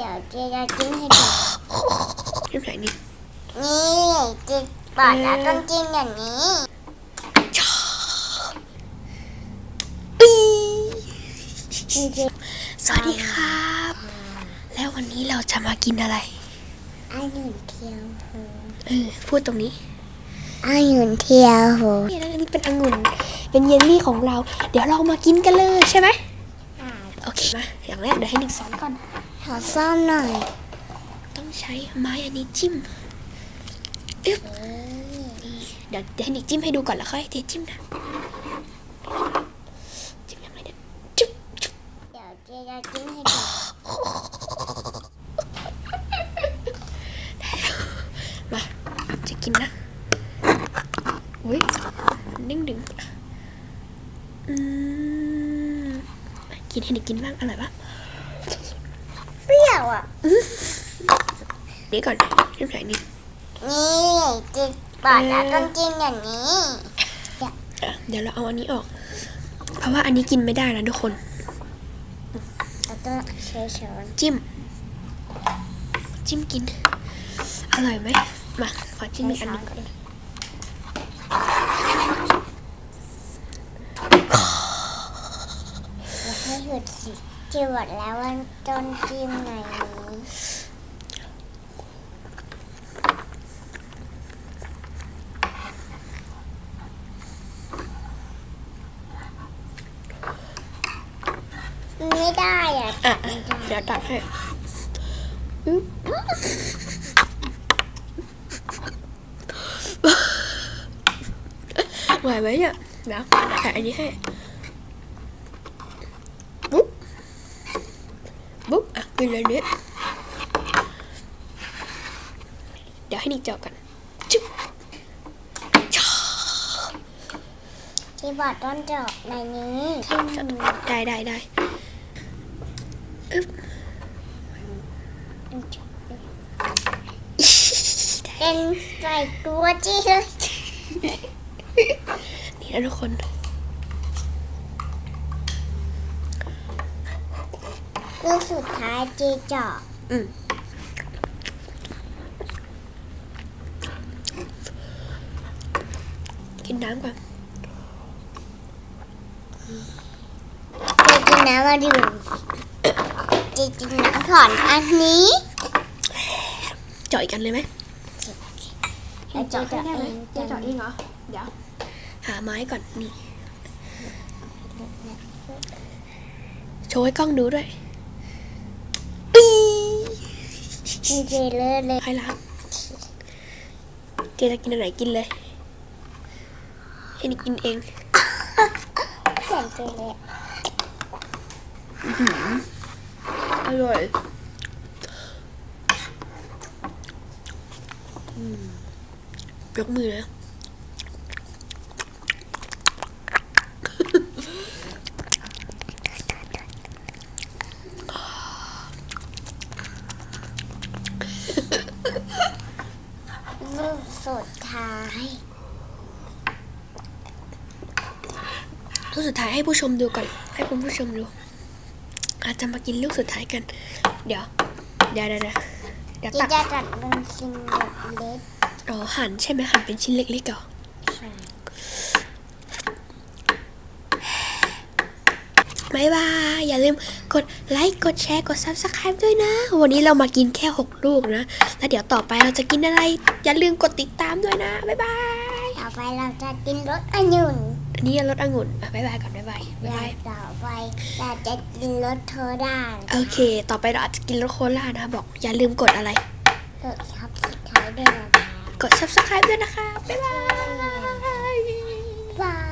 เดี๋ยวเจ๊จะจิ้มให้ดูจิ้มไหนนี่นี่เจ๊บอกแล้วต้องจิ้มอย่างนี้นี่เจ๊สวัสดีครับ แล้ววันนี้เราจะมากินอะไรอายุนเทียวโหเออพูดตรงนี้อายุนเทียวโหนี่แล้วอันนี้เป็นองุ่นเป็นเยลลี่ของเรา เดี๋ยวเรามากินกันเลยใช่ไหมโอเคมาอย่างแรกเดี๋ยวให้หนึ่งสอนก่อนข อซ่อมหน่อย ต้องใช้ไม้อันนี้จิ้มอึ๊บเดี๋ยวเดี๋ยวให้นิกจิ้มให้ดูก่อนแล้วค่อยเจ๊จิ้มนะจิ้มยังไงเนี่ยจุ๊บจุ๊บเดี๋ยวเจ๊จะจิ้มให้ดูมาจะกินนะอุ้ยดึงดึงอืมกินให้นิกกินบ้างอร่อยปะเปรี้ยวะ นี่ก่อนจิ้มไหนนี่นี่เจ๊บอกแล้วต้องจิ้มอย่างนี้อะเดี๋ยวเราเอาอันนี้ออก เพราะว่าอันนี้กินไม่ได้นะทุกคนแล้วก็ใช้ช้อนจิ้ม จิ้มกิน อร่อยไหมมาขอจิ้มอีกอันหนึงก่อนแล้วให้หยุดสิเจ๊บอกแล้วว่าต้องจิ้มในนี้ไม่ได้อะอะเดี๋ยวตักให้ไหวไหมเนี่ยเดี๋ยวแกะอันนี้ให้ บุ๊บ บุ๊บอะกินเลยเนี่ยเดี๋ยวให้นิกเจาะกันจุ๊บจ้าที่บอกต้องเจาะในนี้ได้ได้ได้อึ๊บเป็นใส่ตัวจี้เลยนี่นะทุกคน ลูกสุดท้ายจีเจาะอืมกินน้ำก่อนจีกินน้ำมาดื่มจีกินน้ำถอนอันนี้เจาะอีกกันเลยไหมแล้วจีเจาะเองเจาะเองเหรอ เดี๋ยว หาไม้ก่อนนี่ โชว์ให้กล้องดูด้วยปี จี เจเลอะเลยใครล้างเจจะกินอันไหนกินเลยให้นี่กินเองเขียนจีเลยอร่อยยกมือนะลูก สุดท้ายลูกสุดท้ายให้ผู้ชมดูก่อน ให้คุณผู้ชมดู อาจจะมากินลูกสุดท้ายกัน เดี๋ยว เดี๋ยวเดี๋ยวเดี๋ยวเดี๋ยวจีตักจะตัดเป็นชิ้นเล็กอ๋อหั่นใช่ไหมหั่นเป็นชิ้นเล็กๆเหรอ ๆใช่ บายบาย อย่าลืมกดไลค์ กดแชร์ กด subscribe ด้วยนะ วันนี้เรามากินแค่ 6 ลูกนะ แล้วเดี๋ยวต่อไปเราจะกินอะไร อย่าลืมกดติดตามด้วยนะ บ๊ายบาย ต่อไปเราจะกินรสองุ่นอันนี้รสองุ่นอะบ๊ายบายก่อนบ๊ายบายบ๊ายบายต่อไปเราจะกินรสโทด้านโอเค ต่อไปเราอาจจะกินรสโคลานะบอก อย่าลืมกดอะไรกดซับสไครต์ด้วยนะคะกด subscribe ด้วยนะคะ บ๊ายบาย บาย